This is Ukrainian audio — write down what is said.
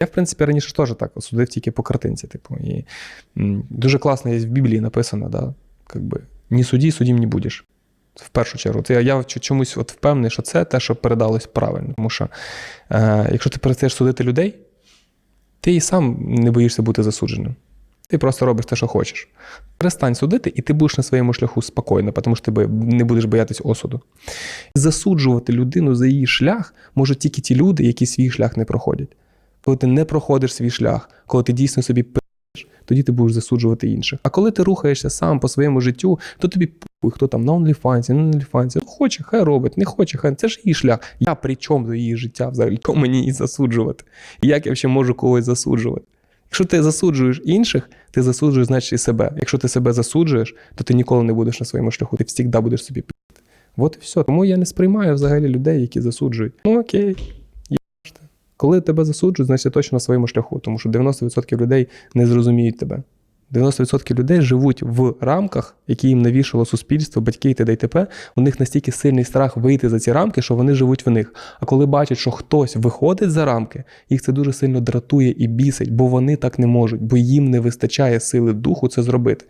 Я, в принципі, раніше теж так судив тільки по картинці. Типу, і дуже класно є в Біблії написано, да, как би, ні судді, судім не будеш. В першу чергу. Це я, чомусь от впевнений, що це те, що передалось правильно. Тому що е, якщо ти перестаєш судити людей, ти і сам не боїшся бути засудженим. Ти просто робиш те, що хочеш. Перестань судити, і ти будеш на своєму шляху спокійно, тому що ти не будеш боятись осуду. Засуджувати людину за її шлях можуть тільки ті люди, які свій шлях не проходять. Коли ти не проходиш свій шлях, коли ти дійсно собі пиш, тоді ти будеш засуджувати інших. А коли ти рухаєшся сам по своєму життю, то тобі похуй, хто там на не на OnlyFans. Ну, хоче, хай робить, не хоче, хай. Це ж її шлях. Я при чому до її життя взагалі? Кого мені її засуджувати? І як я ще можу когось засуджувати? Якщо ти засуджуєш інших, ти засуджуєш, значить, і себе. Якщо ти себе засуджуєш, то ти ніколи не будеш на своєму шляху, ти завжди будеш собі пити. От і все. Тому я не сприймаю взагалі людей, які засуджують. Ну окей. Коли тебе засуджують, значить ти точно на своєму шляху, тому що 90% людей не зрозуміють тебе. 90% людей живуть в рамках, які їм навішало суспільство, батьки і т.д. і т.п. У них настільки сильний страх вийти за ці рамки, що вони живуть в них. А коли бачать, що хтось виходить за рамки, їх це дуже сильно дратує і бісить, бо вони так не можуть, бо їм не вистачає сили духу це зробити.